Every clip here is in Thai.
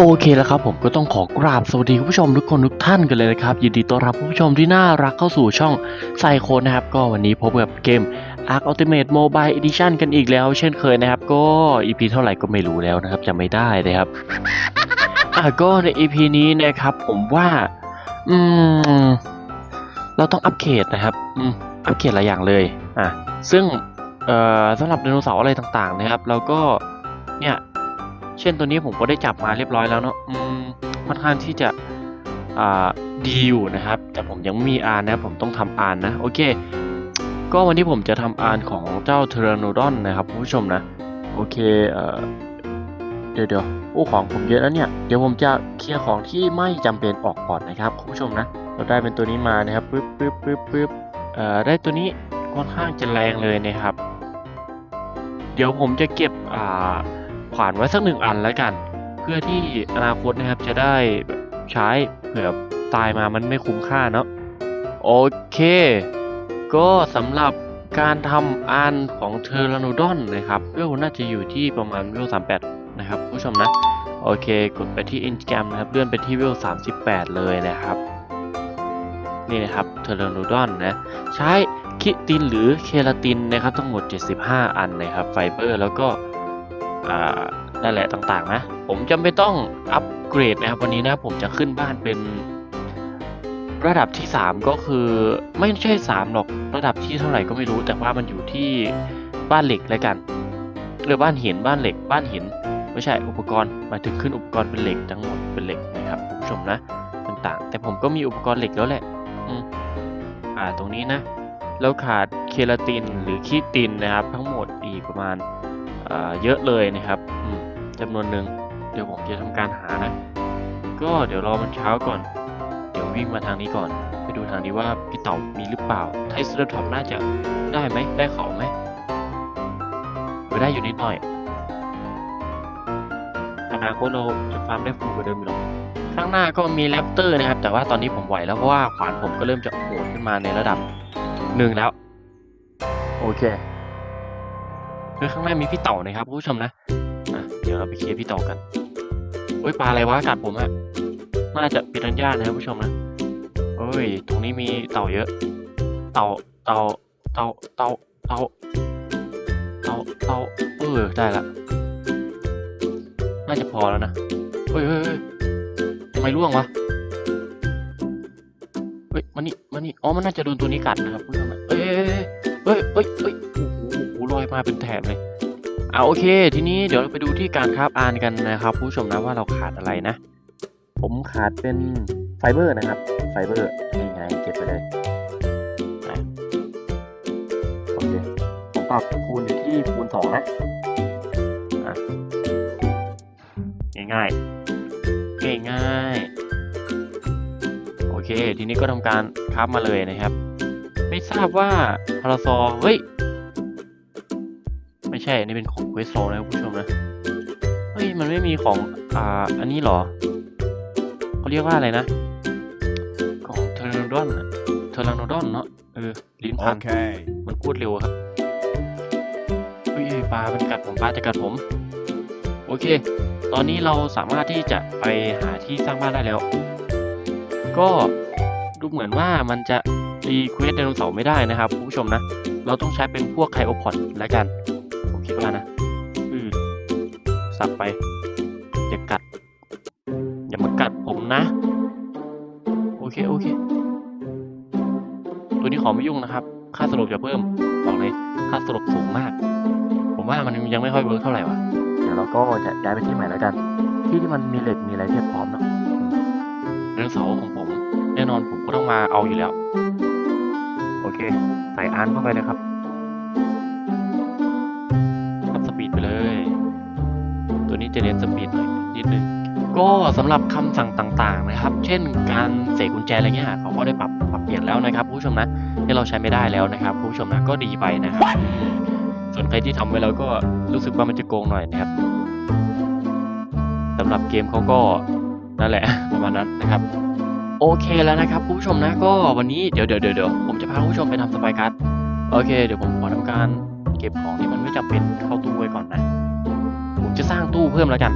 โอเคแล้วครับผมก็ต้องขอกราบสวัสดีคุณผู้ชมทุกคนทุกท่านกันเลยนะครับ ยินดีต้อนรับคุณผู้ชมที่น่ารักเข้าสู่ช่องไซโคนนะครับ ก็วันนี้พบกับเกม Ark Ultimate Mobile Edition กันอีกแล้ว เช่นเคยนะครับ ก็ EP เท่าไหร่ก็ไม่รู้แล้วนะครับจำไม่ได้นะครับอะก็ใน EP นี้นะครับ ผมว่า อืม เราต้องอัปเกรดนะครับอืมอัปเกรดหลายอย่างเลยอะซึ่งเอ่อสำหรับไดโนเสาร์อะไรต่างๆนะครับ เราก็เนี่ย เช่นตัวนี้ผมก็ได้จับมาเรียบร้อยแล้วเนาะค่อนข้างที่จะดีอยู่นะครับ แต่ผมยังมีอานนะ ผมต้องทำอานนะ โอเค ก็วันนี้ผมจะทำอานของเจ้าเทอร์โนดอนนะครับคุณผู้ชมนะ โอเคเเดี๋ยวเดี๋ยวโอ้ของผมเยอะแล้วเนี่ย เดี๋ยวผมจะเคลียร์ของที่ไม่จำเป็นออกก่อนนะครับคุณผู้ชมนะ เราได้เป็นตัวนี้มานะครับปึ๊บปึ๊บปึ๊บปึ๊บได้ตัวนี้ค่อนข้างจะแรงเลยนะครับ เดี๋ยวผมจะเก็บอ่า ขวานไว้สักหนึ่งอันแล้วกัน เพื่อที่อนาคตนะครับจะได้ใช้เผื่อตายมามันไม่คุ้มค่าเนาะโอเค ก็สำหรับการทำอันของเทอร์ a น o ดอนนะครับเวลน่าจะอยู่ที่ประมาณเวล38 นะครับผู้ชมนะ โอเค กดไปที่ Instagram นะครับเลื่อนไปที่เวล38 เลยนะครับ นี่นะครับเทอร์ a น o ดอนนะ ใช้คิตินหรือเคลาตินนะครับทั้งหมด 75 อันนะครับไฟเบอร์ แล้วก็ นั่นแหละต่างๆนะ ผมจำเป็นต้องอัปเกรดนะครับวันนี้นะผมจะขึ้นบ้านเป็นระดับที่ 3 ก็คือไม่ใช่ 3 หรอกระดับที่เท่าไหร่ก็ไม่รู้ แต่ว่ามันอยู่ที่บ้านเหล็กแล้วกันหรือบ้านหินบ้านเหล็ก บ้านหิน ไม่ใช่อุปกรณ์หมายถึงขึ้นอุปกรณ์เป็นเหล็กทั้งหมดเป็นเหล็กนะครับคุณผู้ชมนะต่างๆ แต่ผมก็มีอุปกรณ์เหล็กแล้วแหละอ่าตรงนี้นะ แล้วขาดเคลาตินหรือคีตินนะครับ ทั้งหมดอีกประมาณ เยอะเลยนะครับอืมจำนวนหนึ่งเดี๋ยวผมจะทำการหานะ ก็เดี๋ยวรอมันเช้าก่อน เดี๋ยววิ่งมาทางนี้ก่อน ไปดูทางนี้ว่าพี่เต่ามีหรือเปล่า ไทสเตอร์ท็อปน่าจะได้ไหมได้ของไหมหรือได้อยู่นิดหน่อยอนาคตเราจะฟาร์มได้ฟูกว่าเดิมอยู่หรอกข้างหน้าก็มีแรปเตอร์นะครับ แต่ว่าตอนนี้ผมไหวแล้วเพราะว่าขวานผมก็เริ่มจะโหดขึ้นมาในระดับหนึ่งแล้ว โอเค คือข้างหน้ามีพี่เต่านะครับคุณผู้ชมนะอะเดี๋ยวเราไปเคลียร์พี่เต่ากันโอ้ยปลาอะไรวะกัดผมอะน่าจะปิรันย่านะครับผู้ชมนะเอ้ย ตรงนี้มีเต่าเยอะ เต่าเต่าเต่าเต่าเต่าเต่าเต่าเออได้ละน่าจะพอแล้วนะเฮ้ยเฮ้ยเฮ้ยทำไมร่วงวะเฮ้ยมานี่มานี่อ๋อมันน่าจะโดนตัวนี้กัดนะครับผู้ชมนะเอ้ยเอ้ยเอ้ยเอ้ยโอ้ ลอยมาเป็นแถบเลยเอาโอเค ทีนี้เดี๋ยวเราไปดูที่การคราฟอานกันนะครับ ผู้ชมนะว่าเราขาดอะไรนะ ผมขาดเป็นไฟเบอร์นะครับ ไฟเบอร์นี่ไงเก็บไปเลยโอเคผมปรับคูณอยู่ที่คูณสองนะอะง่ายๆง่ายๆโอเค ทีนี้ก็ทำการคราฟมาเลยนะครับ ไม่ทราบว่าพาราซอเฮ้ย ไม่ใช่ อันนี้เป็นของเควสโซนะคุณผู้ชมนะ เฮ้ย มันไม่มีของ อ่า อันนี้เหรอ เขาเรียกว่าอะไรนะ ของเทอร์โนดอนเทอร์โนดอนเนาะ เออ ลิ้นพัน Okay. มันพูดเร็วครับ เฮ้ยปลาเป็นกัดผม ปลาจะกัดผม โอเค ตอนนี้เราสามารถที่จะไปหาที่สร้างบ้านได้แล้ว ก็ดูเหมือนว่ามันจะรีเควสไดโนเสาร์ไม่ได้นะครับคุณผู้ชมนะ เราต้องใช้เป็นพวกไคโอพอดแล้วกันผมคิด ว่านะ อืม สับไป อย่ากัด อย่ามากัดผมนะ โอเค โอเค ตัวนี้ขอไม่ยุ่งนะครับ ค่าสลบจะเพิ่ม บอกเลย ค่าสลบสูงมาก ผมว่ามันยังไม่ค่อยเวิร์กเท่าไหร่วะเดี๋ยวเราก็จะย้ายไปที่ใหม่แล้วกัน ที่ที่มันมีเหล็กมีอะไรเทียบพร้อมเนอะเรื่องเสาของผม แน่นอนผมก็ต้องมาเอาอยู่แล้ว โอเค ใส่อาร์นเข้าไปเลยครับ ก็สำหรับคำสั่งต่างๆนะครับ เช่นการเสกกุญแจอะไรเงี้ยเขาก็ได้ปรับปรับเปลี่ยนแล้วนะครับผู้ชมนะที่เราใช้ไม่ได้แล้วนะครับผู้ชมนะก็ดีไปนะครับ ส่วนใครที่ทำไว้แล้วก็รู้สึกว่ามันจะโกงหน่อยนะครับสำหรับเกมเขาก็นั่นแหละประมาณนั้นนะครับ โอเคแล้วนะครับผู้ชมนะก็วันนี้เดี๋ยวเดี๋ยวเดี๋ยวผมจะพาผู้ชมไปทำสปายการ์ดโอเค เดี๋ยวผมขอทำการเก็บของที่มันไม่จำเป็นเข้าตู้ไว้ก่อนนะ ผมจะสร้างตู้เพิ่มแล้วกัน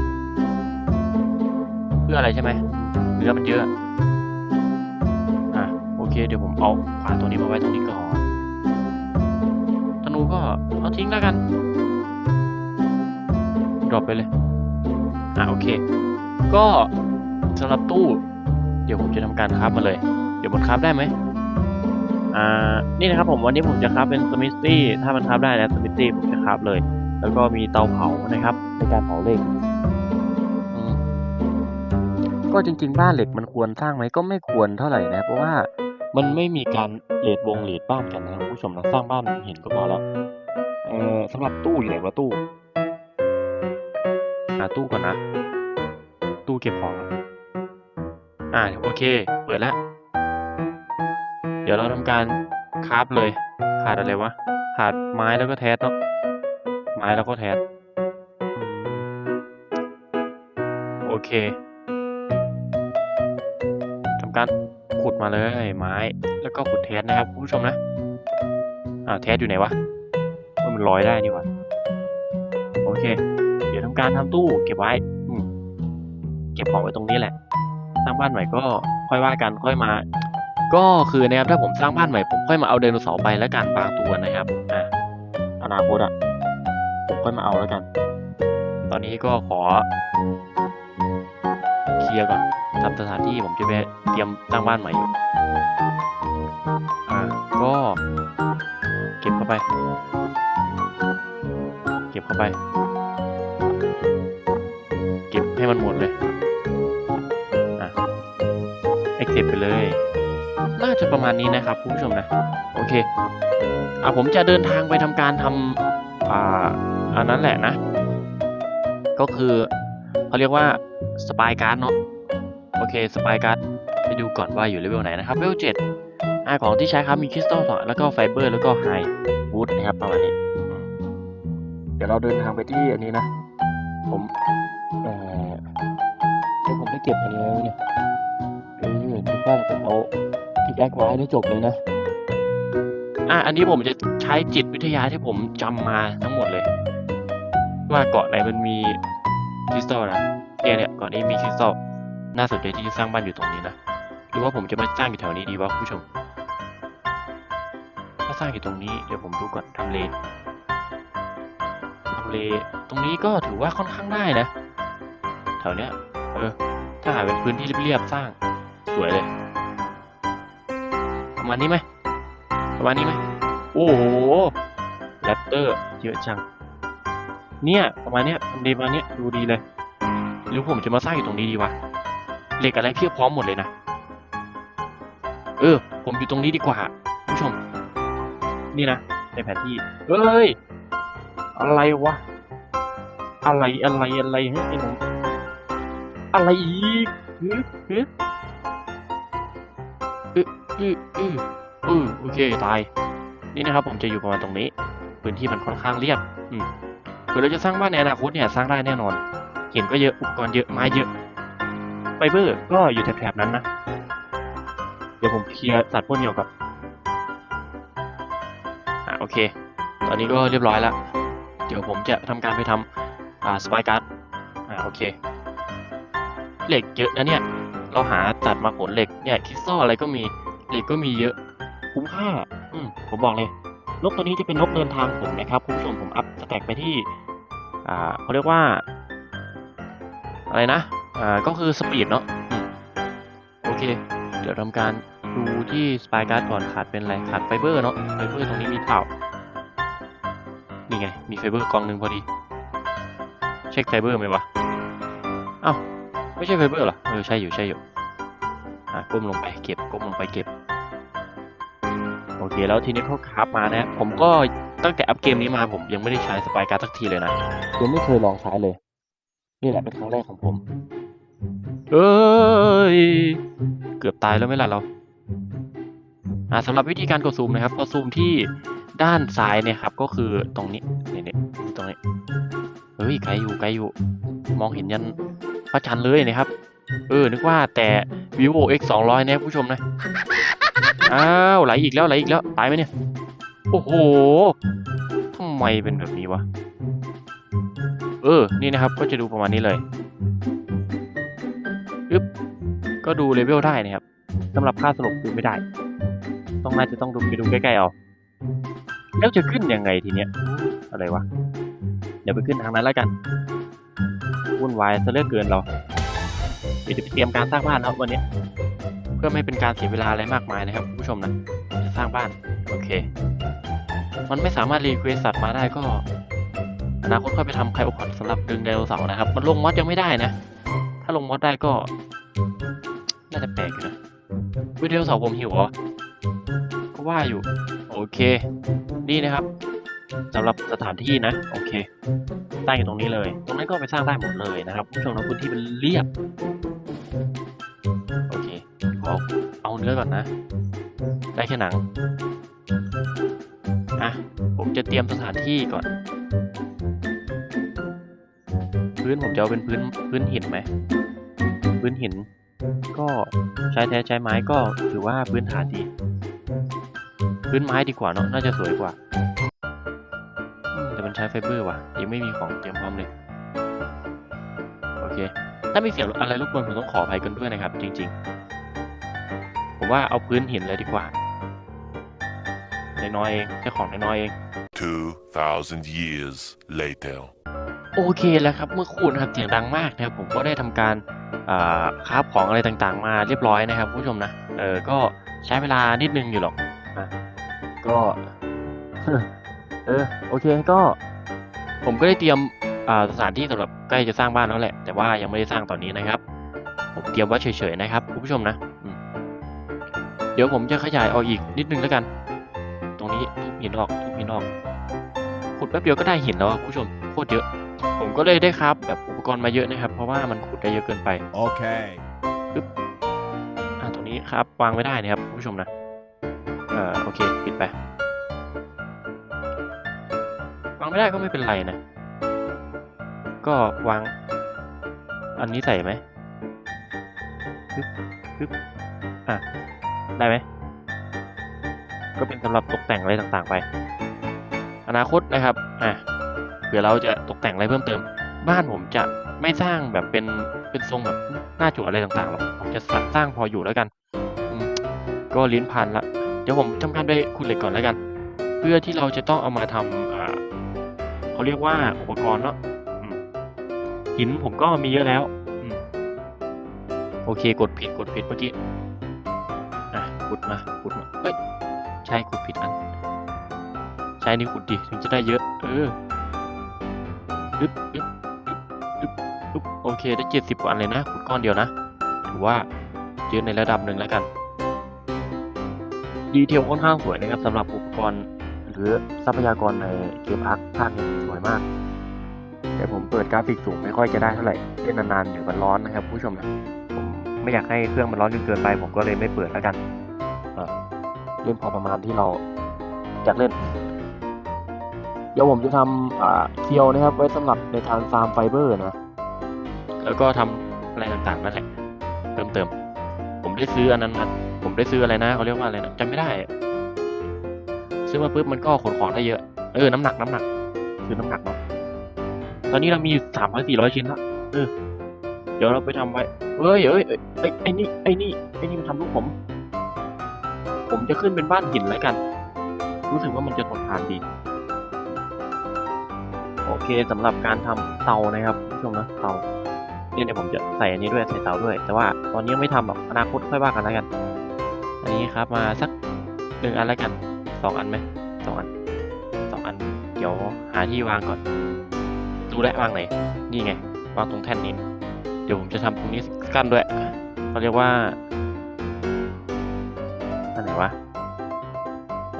พื่ออะไรใช่ไหมเนื้อมันเยอะอะโอเค เดี๋ยวผมเอาขวานตัวนี้มาไว้ตรงนี้ก่อนธนูก็เอาทิ้งแล้วกันดรอปไปเลยอะโอเค ก็สำหรับตู้ เดี๋ยวผมจะทำการคราฟมาเลย เดี๋ยวมันคราฟได้ไหมอ่านี่นะครับผมวันนี้ผมจะคราฟเป็นสมิธตี้ถ้ามันคราฟได้แล้วสมิธตี้ผมจะคราฟเลย แล้วก็มีเตาเผานะครับในการเผาเหล็ก ก็จริง ๆ บ้านเหล็กมันควรสร้างไหมก็ไม่ควรเท่าไหร่นะ เพราะว่ามันไม่มีการเลดวงเลดบ้านกันนะคุณผู้ชมนะสร้างบ้านเห็นก็พอแล้วเออสำหรับตู้อยู่ไหนวะตู้หาตู้ก่อนนะ ตู้เก็บของอะอ่าโอเค เปิดแล้วเดี๋ยวเราทำการคราฟเลย ขาดอะไรวะ ขาดไม้แล้วก็แทสเนาะไม้แล้วก็แทสโอเคทำการขุดมาเลยไม้ แล้วก็ขุดแทสนะครับคุณผู้ชมนะอ่าแทสอยู่ไหนวะว่ามันลอยได้นี่หว่าโอเค เดี๋ยวทำการทำตู้เก็บไว้อืเก็บของไว้ตรงนี้แหละ สร้างบ้านใหม่ก็ค่อยว่ากันค่อยมา ก็คือนะครับถ้าผมสร้างบ้านใหม่ผมค่อยมาเอาไดโนเสาร์ไปแล้วกันบางตัวนะครับอ่าอนาคตอะผมค่อยมาเอาแล้วกัน ตอนนี้ก็ขอ ลียร์ก่อนทำสถานที่ผมจะไปเตรียมสร้างบ้านใหม่อยู่ อ่า ก็เก็บเข้าไป เก็บเข้าไป เก็บให้มันหมดเลย อะ accept ไปเลย น่าจะประมาณนี้นะครับคุณผู้ชมนะ โอเค อะผมจะเดินทางไปทำการทำอ่าอันนั้นแหละนะ ก็คือ เขาเรียกว่าสปายการ์ดเนาะโอเคสปายการ์ดไปดูก่อนว่าอยู่เลเวลไหนนะครับเลเวลเจ็ดอ่าของที่ใช้ครับมีคริสตัลสองแล้วก็ไฟเบอร์แล้วก็ไฮวูดนะครับประมาณนี้อืมเดี๋ยวเราเดินทางไปที่อันนี้นะ ผมเอ่อเดี๋ยวผมได้เก็บอันนี้ไว้เนี่ยเออนึกว่าผมเอาพิกแอคไว้ได้จบเลยนะอะอันนี้ผมจะใช้จิตวิทยาที่ผมจำมาทั้งหมดเลย ว่าเกาะไหนมันมี คริสตัลนะเนี่ยเนี่ยกาะนี้มีคริสตัลน่าสนใจที่จะสร้างบ้านอยู่ตรงนี้นะหรือว่าผมจะมาสร้างอยู่แถวนี้ดีวะคุณผู้ชมถ้าสร้างอยู่ตรงนี้เดี๋ยวผมดูก่อนทำเลทำเลตรงนี้ก็ถือว่าค่อนข้างได้นะแถวเนี้ยเออถ้าหาเป็นพื้นที่เรียบๆสร้างสวยเลยประมาณนี้ไหมประมาณนี้ไหมโอ้โหแรปเตอร์เยอะจัง เนี่ยประมาณเนี้ยทำดีประมาณเนี้ยดูดีเลย หรือผมจะมาสร้างอยู่ตรงนี้ดีวะเหล็กอะไรเพียบพร้อมหมดเลยนะ เออ ผมอยู่ตรงนี้ดีกว่าผู้ชม นี่นะในแผนที่เฮ้ย อะไรวะ อะไรอะไรอะไรฮ้ยไอ้หนูอะไรอีกฮึฮึอืออืออืออือโอเค ตาย นี่นะครับผมจะอยู่ประมาณตรงนี้ พื้นที่มันค่อนข้างเรียบ อืม เผื่อเราจะสร้างบ้านในอนาคตเนี่ยสร้างได้แน่นอน เห็นก็เยอะอุปกรณ์เยอะไม้เยอะ ไฟเบอร์ก็อยู่แถบๆนั้นนะ เดี๋ยวผมเคลียร์สัตว์พวกเดียวกับอ่าโอเค ตอนนี้ก็เรียบร้อยแล้วเดี๋ยวผมจะทำการไปทำอ่าสปายการ์ดอ่าโอเค เหล็กเยอะนะเนี่ย เราหาตัดมาขนเหล็กเนี่ยคริสตัลอะไรก็มีเหล็กก็มีเยอะ คุ้มค่า อืมผมบอกเลยนกตัวนี้จะเป็นนกเดินทางผมนะครับ คุณผู้ชมผมอัพสแต็กไปที่ เขาเรียกว่า อะไรนะอ่าก็คือสปีดเนาะโอเค เดี๋ยวทำการดูที่สปายการ์ดก่อนขาดเป็นอะไรขาดไฟเบอร์เนาะไฟเบอร์ตรงนี้มีเปล่านี่ไง มีไฟเบอร์กองหนึ่งพอดี เช็คไฟเบอร์ไหมวะเอ้าไม่ใช่ไฟเบอร์เหรอเออใช่อยู่ใช่อยู่อะก้มลงไปเก็บก้มลงไปเก็บโอเคแล้วทีนี้เขาคราฟมานะผมก็ ตั้งแต่อัพเกมนี้มาผมยังไม่ได้ใช้สปายการ์ดสักทีเลยนะยังไม่เคยลองใช้เลย นี่แหละเป็นครั้งแรกของผมเอ้ยเกือบตายแล้วไหม่ล่ะเราอ่าสำหรับวิธีการกดซูมนะครับก็ซูมที่ด้านซ้ายเนี่ยครับก็คือตรงนี้นี่นี่ตรงนี้เฮ้ยไกลอยู่ไกลอยู่ มองเห็นยันพระจันทร์เลยนะครับ เออนึกว่าแต่ vivo x 2 0 0เนี่ยผู้ชมนะอ้าวไหลอีกแล้วไหลอีกแล้วตายไหมเนี่ย โอ้โหทำไมเป็นแบบนี้วะ เออ นี่นะครับ ก็จะดูประมาณนี้เลยปึ๊บก็ดูเลเวลได้นะครับสำหรับค่าสลบดูไม่ได้ ต้องน่าจะต้องดูไปดูใกล้ๆเอา แล้วจะขึ้นยังไงทีเนี้ย อะไรวะ เดี๋ยวไปขึ้นทางนั้นแล้วกัน วุ่นวายซะเลือเกินเราเดี๋ยวจะไปเตรียมการสร้างบ้านแล้ววันนี้ เพื่อไม่เป็นการเสียเวลาอะไรมากมายนะครับคุณผู้ชมนะ จะสร้างบ้าน โอเค มันไม่สามารถรีเควสสัตว์มาได้ก็อนาคตค่อยไปทำไคโอพอดสำหรับดึงไดโนเสาร์นะครับ มันลงมอดยังไม่ได้นะ ถ้าลงมอดได้ก็ น่าจะแปลกนะวิดีโอเสาร์ผมหิวเหรอก็ว่าอยู่ โอเค นี่นะครับสำหรับสถานที่นะ โอเคสร้างอยู่ตรงนี้เลย ตรงนั้นก็ไปสร้างได้หมดเลยนะครับผู้ชมนะพื้นที่มันเรียบ โอเคขอเอาเนื้อก่อนนะ ได้แค่หนังะ ผมจะเตรียมสถานที่ก่อน พื้นผมจะเอาเป็นพื้นพื้นหินไหม พื้นหิน ก็ใช้แท้ใช้ไม้ก็ถือว่าพื้นฐานดี พื้นไม้ดีกว่าเนอะน่าจะสวยกว่า แต่มันใช้ไฟเบอร์ว่ะ ยังไม่มีของเตรียมพร้อมเลย โอเค ถ้ามีเสียงอะไรรบกวนผมต้องขออภัยกันด้วยนะครับ จริง ๆ ผมว่าเอาพื้นหินเลยดีกว่า น้อยๆเองแค่ของน้อยๆเอง 2,000 years later. โอเคแล้วครับเมื่อครู่นะครับเสียงดังมากนะครับผมก็ได้ทำการอ่าคราฟของอะไรต่างๆ มาเรียบร้อยนะครับคุณผู้ชมนะเออก็ใช้เวลานิดนึงอยู่หรอกอะก็เออโอเคก็ ผมก็ได้เตรียมอ่าสถานที่สำหรับใกล้จะสร้างบ้านแล้วแหละ แต่ว่ายังไม่ได้สร้างตอนนี้นะครับ ผมเตรียมไว้เฉยๆนะครับคุณผู้ชมนะอืมเดี๋ยวผมจะขยายออกอีกนิดนึงแล้วกันต รงนี้ทุบหินออกทุบหินออกขุดแป๊บเดียวก็ได้หินแล้วอะคุณผู้ชมโคตรเยอะ ผมก็เลยได้ครับแบบอุปกรณ์มาเยอะนะครับ เพราะว่ามันขุดได้เยอะเกินไป Okay. อ่าตรงนี้ครับวางไม่ได้นะครับคุณผู้ชมนะเอ่อโอเคปิดไปวางไม่ได้ก็ไม่เป็นไรนะ ก็วางอันนี้ใส่ไหมปึ๊บปึ๊บอะได้ไหม ก็เป็นสำหรับตกแต่งอะไรต่างๆไป อนาคตนะครับอะเผื่อเราจะตกแต่งอะไรเพิ่มเติม บ้านผมจะไม่สร้างแบบเป็นเป็นทรงแบบหน้าจุอะไรต่างๆหรอกผมจะสร้างพออยู่แล้วกัน ก็ลิ้นพันละเดี๋ยวผมทำการไปขุดเหล็กก่อนแล้วกัน เพื่อที่เราจะต้องเอามาทำเขาเรียกว่าอุปกรณ์เนาะหินผมก็มีเยอะแล้วอโอเคกดผิดกดผิดเมื่อกี้อะขุดมาขุดมาเอ้ย ใช่ขุดผิดอัน ใช้นี่ขุดดิถึงจะได้เยอะ เอออึ๊บอึ๊บอึ๊บอึ๊บอึ๊บโอเคได้เจ็ดสิบกว่าอันเลยนะขุดก้อนเดียวนะถือว่าเยอะในระดับหนึ่งแล้วกัน ดีเทลค่อนข้างสวยนะครับสำหรับอุปกรณ์หรือทรัพยากรในเกมอาร์คภาคนี้สวยมาก แต่ผมเปิดกราฟิกสูงไม่ค่อยจะได้เท่าไหร่เล่นนานๆเดี๋ยวมันร้อนนะครับผู้ชมนะผมไม่อยากให้เครื่องมันร้อนจนเกินไป ผมก็เลยไม่เปิดแล้วกัน เล่นพอประมาณที่เราอยากเล่น เดี๋ยวผมจะทำเคียวนะครับ ไว้สำหรับในการฟาร์มไฟเบอร์นะ แล้วก็ทำอะไรต่างๆนั่นแหละเติมเติมผมได้ซื้ออันนั้นมาผมได้ซื้ออะไรนะเขาเรียกว่าอะไรนะจำไม่ได้ ซื้อมาปุ๊บมันก็ขนของได้เยอะ เออ น้ำหนักน้ำหนัก คือน้ำหนักเนาะ ตอนนี้เรามีสามร้อยสี่ร้อยชิ้นละเออ เดี๋ยวเราไปทำไว้เฮ้ยเอ้ยเอ้ยไอ้ไอ้นี่ไอ้นี่ไอ้นี่มันทำลูกผม ผมจะขึ้นเป็นบ้านหินแล้วกัน รู้สึกว่ามันจะทนทานดี โอเคสำหรับการทำเตานะครับผู้ชมนะเตาเนี่ยเดี๋ยวผมจะใส่อันนี้ด้วยใส่เตาด้วย แต่ว่าตอนนี้ยังไม่ทำหรอกอนาคตค่อยว่ากันแล้วกัน อันนี้ครับมาสักหนึ่งอันแล้วกันสองอันไหมสองอันสองอัน เดี๋ยวหาที่วางก่อนดูแลววางไหนนี่ไงวางตรงแท่นนี้ เดี๋ยวผมจะทำตรงนี้กั้นด้วยเขาเรียกว่า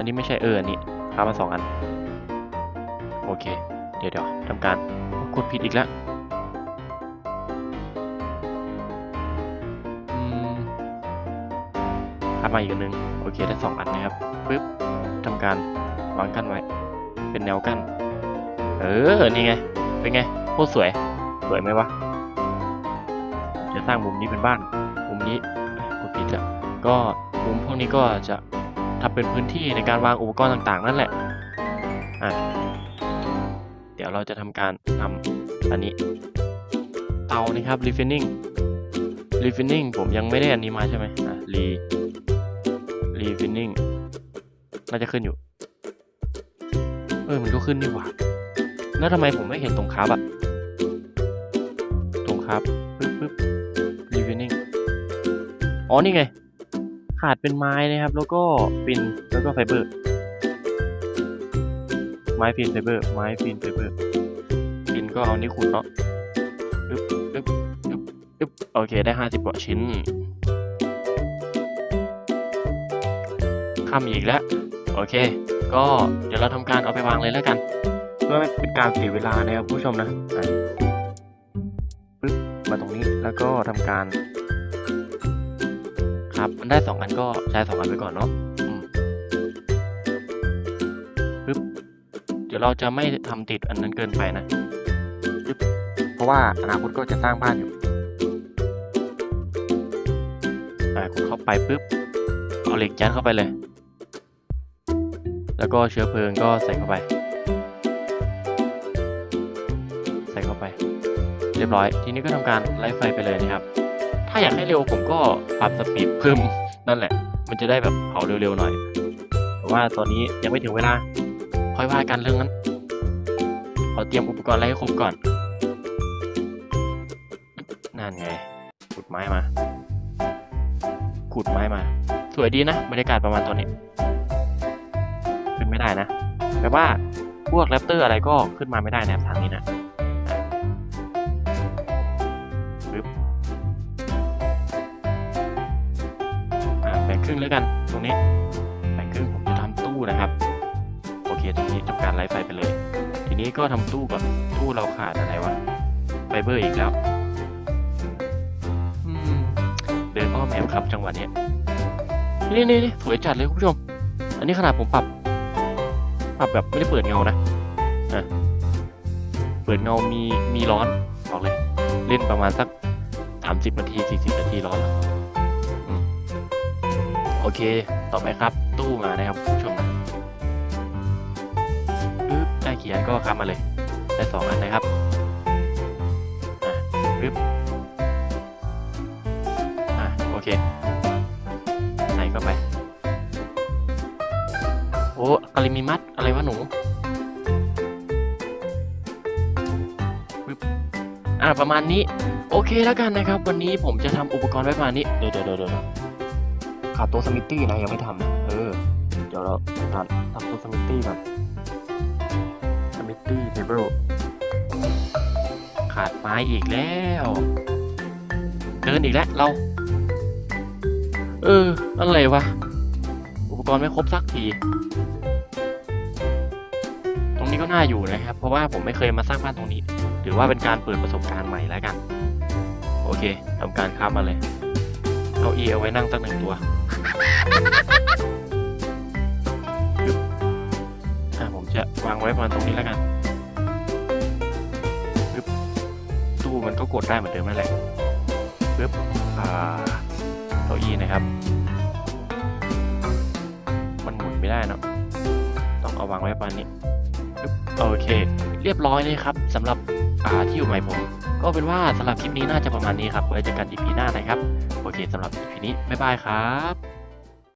อันนี้ไม่ใช่เอออันนี้ครับมาสองอัน โอเค เดี๋ยวเดี๋ยวทำการกดผิดอีกแล้วอืมทำมาอีกอันนึง โอเคได้สองอันนะครับปึ๊บทำการวางกั้นไว้ เป็นแนวกั้น เออ นี่ไง เป็นไงโคตรสวย สวยไหมวะ จะสร้างมุมนี้เป็นบ้าน มุมนี้กดผิดแล้วก็มุมพวกนี้ก็จะ ทำเป็นพื้นที่ในการวางอุปกรณ์ต่างๆ นั่นแหละอะเดี๋ยวเราจะทำการทำอันนี้เตานะครับ refining รีฟินนิ่งผมยังไม่ได้อันนี้มาใช่ไหมอะรีรีฟินนิ่งน่าจะขึ้นอยู่ เออ มันก็ขึ้นนี่หว่า แล้วทำไมผมไม่เห็นตรงคราฟอะตรงคราฟปึ๊บปึ๊บรีฟินนิ่งอ๋อ นี่ไง ขาดเป็นไม้นะครับ แล้วก็ฟินแล้วก็ไฟเบอร์ ไม้ฟินไฟเบอร์ ไม้ฟินไฟเบอร์ฟินก็เอานี้ขุดเนาะปึ๊บปึ๊บปึ๊บปึ๊บโอเคได้ห้าสิบกว่าชิ้นข้ามอีกแล้ว โอเค ก็เดี๋ยวเราทำการเอาไปวางเลยแล้วกัน เพื่อไม่เป็นการเสียเวลานะครับผู้ชมนะอะปึ๊บมาตรงนี้แล้วก็ทำการ ครับ มันได้สองอันก็ใช้สองอันไปก่อนเนาะปึ๊บเดี๋ยวเราจะไม่ทำติดอันนั้นเกินไปนะปึ๊บเพราะว่าอนาคตก็จะสร้างบ้านอยู่อ่าคุณเข้าไปปึ๊บเอาเหล็กยัดเข้าไปเลย แล้วก็เชื้อเพลิงก็ใส่เข้าไป ใส่เข้าไป เรียบร้อย ทีนี้ก็ทำการไล่ไฟไปเลยนะครับ ถ้าอยากให้เร็วผมก็ปรับสปีดเพิ่มนั่นแหละ มันจะได้แบบเผาเร็วๆหน่อย แต่ว่าตอนนี้ยังไม่ถึงเวลา ค่อยว่ากันเรื่องนั้น ขอเตรียมอุปกรณ์อะไรให้ครบก่อน นั่นไง ขุดไม้มา ขุดไม้มา สวยดีนะบรรยากาศประมาณตอนนี้ ขึ้นไม่ได้นะแปลว่าพวกแรปเตอร์อะไรก็ขึ้นมาไม่ได้นะทางนี้นะ รึ่งแล้วกันตรงนี้แบ่งครึ่งผมจะทำตู้นะครับ โอเคตรงนี้ทำการไล่ไฟไปเลย ทีนี้ก็ทำตู้ก่อนตู้เราขาดอะไรวะไฟเบอร์อีกแล้วเดินอ้อมแอบครับจังหวะนี้นี่นี่นี่สวยจัดเลยคุณผู้ชม อันนี้ขนาดผมปรับ ปรับแบบไม่ได้เปิดเงานะนะเปิดเงามีมีร้อนบอกเลย เล่นประมาณสักสามสิบนาทีสี่สิบนาทีร้อนแล้ว โอเค ต่อไปครับ ตู้มานะครับผู้ชมปึ๊บได้กี่อันก็ครับมาเลย ได้สองอันนะครับอะปึ๊บอะโอเค ใส่เข้าไป โอ้กาลิมิมัดอะไรวะหนูปึ๊บอะประมาณนี้ โอเคแล้วกันนะครับ วันนี้ผมจะทำอุปกรณ์ไว้ประมาณนี้ เดี๋ยวเดี๋ยวเดี๋ยว ขาดตัวสมิตตี้นะยังไม่ทำเออ เดี๋ยวเราทำทำตัวสมิตตี้ก่อนสมิตตี้เทเบิลขาดไม้อีกแล้ว เดินอีกแล้วเรา เอออะไรวะ อุปกรณ์ไม่ครบสักทีตรงนี้ก็น่าอยู่นะครับ เพราะว่าผมไม่เคยมาสร้างบ้านตรงนี้ ถือว่าเป็นการเปิดประสบการณ์ใหม่แล้วกัน โอเคทำการค้ามาเลย เอาอีเอาไว้นั่งสักหนึ่งตัว อะผมจะวางไว้ประมาณตรงนี้แล้วกันปึ๊บตู้มันก็กดได้เหมือนเดิมนั่นแหละปึ๊บอ่าเก้าอี้นะครับ มันหมุนไม่ได้เนอะต้องเอาวางไว้ประมาณนี้โอเค เรียบร้อยเลยครับสำหรับอ่าที่อยู่ใหม่ผม ก็เป็นว่าสำหรับคลิปนี้น่าจะประมาณนี้ครับไว้เจอกันอีพีหน้านะครับ โอเคสำหรับอีพีนี้ บ๊ายบายครับ